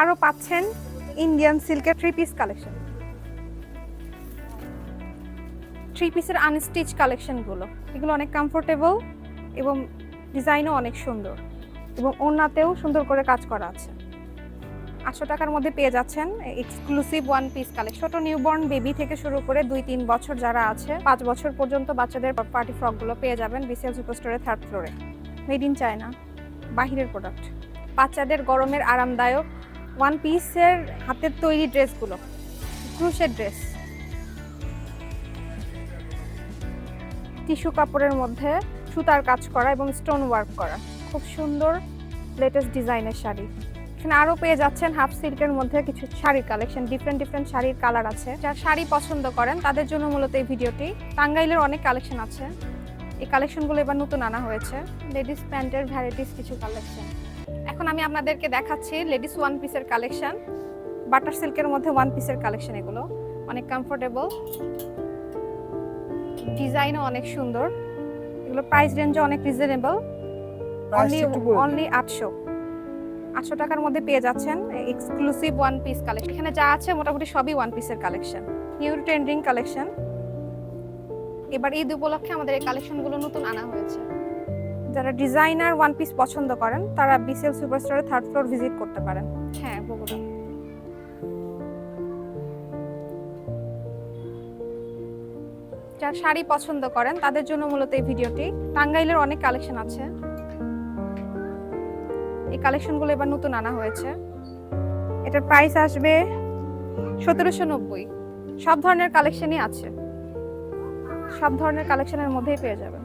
আরও পাচ্ছেন ইন্ডিয়ান সিল্কের থ্রি পিস কালেকশন থ্রি পিসের আনস্টিচ কালেকশনগুলো এগুলো অনেক কমফোর্টেবল এবং ডিজাইনও অনেক সুন্দর এবং ওড়নাতেও সুন্দর করে কাজ করা আছে। আটশো টাকার মধ্যে পেয়ে যাচ্ছেন এক্সক্লুসিভ ওয়ান পিস কালেকশন ছোট নিউবর্ন বেবি থেকে শুরু করে দুই তিন বছর যারা আছে, পাঁচ বছর পর্যন্ত বাচ্চাদের পার্টি ফ্রকগুলো পেয়ে যাবেন বিসিএল সুপার স্টোরে থার্ড ফ্লোরে মেড ইন চায়না বাহিরের প্রোডাক্ট বাচ্চাদের গরমের আরামদায়ক ওয়ান পিসের হাতের তৈরি ড্রেসগুলো, ক্রুশের ড্রেস। টিস্যু কাপড়ের মধ্যে সুতার কাজ করা এবং স্টোন ওয়ার্ক করা। খুব সুন্দর লেটেস্ট ডিজাইনের শাড়ি। এখানে আরও পেয়ে যাচ্ছেন হাফ সিল্কের মধ্যে কিছু শাড়ির কালেকশন ডিফারেন্ট ডিফারেন্ট শাড়ির কালার আছে। যারা শাড়ি পছন্দ করেন, তাদের জন্য মূলত এই ভিডিওটি। টাঙ্গাইলের অনেক কালেকশন আছে। এই কালেকশনগুলো এবার নতুন আনা হয়েছে। লেডিস প্যান্টের ভ্যারাইটিস কিছু কালেকশন এখন আমি আপনাদেরকে দেখাচ্ছি লেডিস ওয়ান পিসের কালেকশন বাটার সিল্কের মধ্যে ওয়ান পিসের কালেকশন এগুলো অনেক কমফোর্টেবল ডিজাইনও অনেক সুন্দর। এগুলো প্রাইস রেঞ্জও অনেক রিজনেবল অনলি অনলি আটশো। আটশো টাকার মধ্যে পেয়ে যাচ্ছেন এক্সক্লুসিভ ওয়ান পিস কালেকশন এখানে যা আছে মোটামুটি সবই ওয়ান পিসের কালেকশন নিউ ট্রেন্ডিং কালেকশন এবার ঈদ উপলক্ষে আমাদের এই কালেকশনগুলো নতুন আনা হয়েছে। যারা ডিজাইনার ওয়ান পিস পছন্দ করেন, তারা বিসেল সুপারস্টোরে থার্ড ফ্লোর ভিজিট করতে পারেন। হ্যাঁ বগুড়া। যারা শাড়ি পছন্দ করেন, তাদের জন্য মূলত এই ভিডিওটি। টাঙ্গাইলের অনেক কালেকশন আছে। এই কালেকশনগুলো এবার নতুন আনা হয়েছে। এটার প্রাইস আসবে সতেরোশো নব্বই। সব ধরনের কালেকশনই আছে। সব ধরনের কালেকশনের মধ্যেই পেয়ে যাবেন।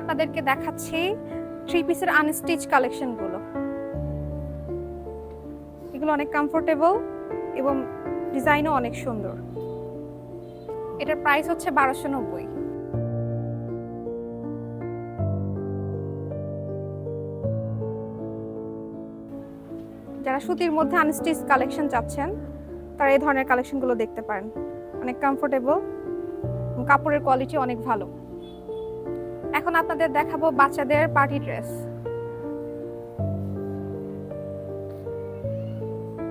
আপনাদেরকে দেখাচ্ছি থ্রি পিসের আনস্টিচ কালেকশনগুলো এগুলো অনেক কমফোর্টেবল এবং ডিজাইনও অনেক সুন্দর। এটার প্রাইস হচ্ছে বারোশো নব্বই। যারা সুতির মধ্যে আনস্টিচ কালেকশন চাচ্ছেন, তারা এই ধরনের কালেকশনগুলো দেখতে পারেন। অনেক কমফোর্টেবল কাপড়ের কোয়ালিটি অনেক ভালো। এখন আপনাদের দেখাবো বাচ্চাদের পার্টি ড্রেস।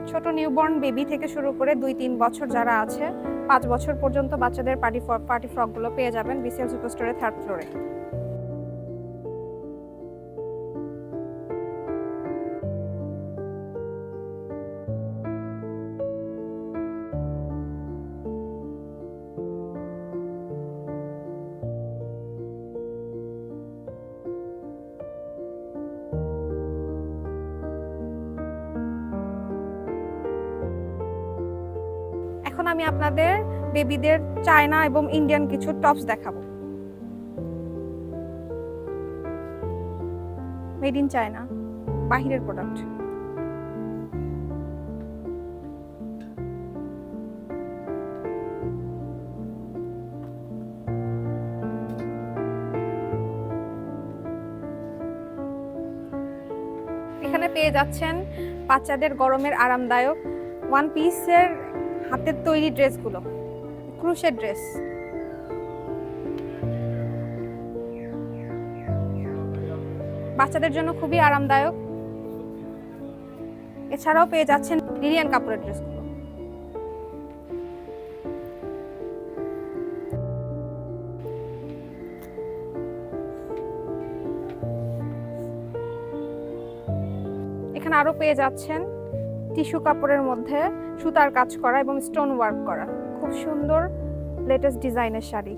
ছোট নিউবর্ন বেবি থেকে শুরু করে দুই তিন বছর যারা আছে, পাঁচ বছর পর্যন্ত বাচ্চাদের পার্টি পার্টি ফ্রকগুলো পেয়ে যাবেন বিসিএল সুপার স্টোরে থার্ড ফ্লোরে। এখন আমি আপনাদের বেবিদের চায়না এবং ইন্ডিয়ান কিছু টপস দেখাবো। মেড ইন চায়না বাহিরের প্রোডাক্ট এখানে পেয়ে যাচ্ছেন বাচ্চাদের গরমের আরামদায়ক ওয়ান পিসের হাতের তৈরি ড্রেসগুলো, ক্রুশের ড্রেস। বাচ্চাদের জন্য খুবই আরামদায়ক। এছাড়াও পেয়ে যাচ্ছেন লিলিয়ান কাপড়ের ড্রেসগুলো। এখানে আরও পেয়ে যাচ্ছেন টিস্যু কাপড়ের মধ্যে সুতার কাজ করা এবং স্টোন ওয়ার্ক করা। খুব সুন্দর লেটেস্ট ডিজাইনের শাড়ি।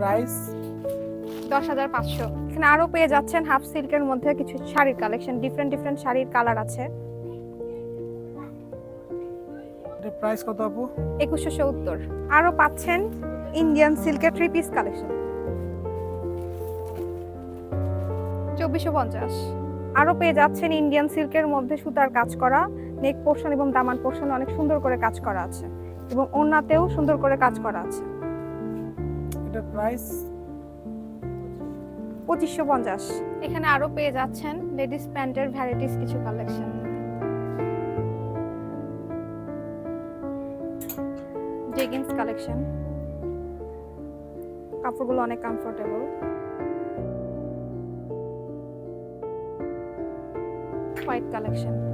প্রাইস দশ হাজার পাঁচশো। এখানে আরও পেয়ে যাচ্ছেন হাফ সিল্কের মধ্যে কিছু শাড়ির কালেকশন ডিফারেন্ট ডিফারেন্ট শাড়ির কালার আছে। প্রাইস কত আপু? একুশশো সত্তর। আরও পাচ্ছেন ইন্ডিয়ান সিল্কের থ্রি পিস কালেকশন চব্বিশশো পঞ্চাশ। আরও পেয়ে যাচ্ছেন ইন্ডিয়ান সিল্কের মধ্যে সুতার কাজ করা নেক পোর্শন এবং দামান পোর্শন অনেক সুন্দর করে কাজ করা আছে এবং ওনাতেও সুন্দর করে কাজ করা আছে। এটা প্রাইস পঁচিশশো পঞ্চাশ। এখানে আরও পেয়ে যাচ্ছেন লেডিস প্যান্টের ভ্যারাইটিস কিছু কালেকশন জেগিন্স কালেকশন কাপড়গুলো অনেক কমফোর্টেবল white collection.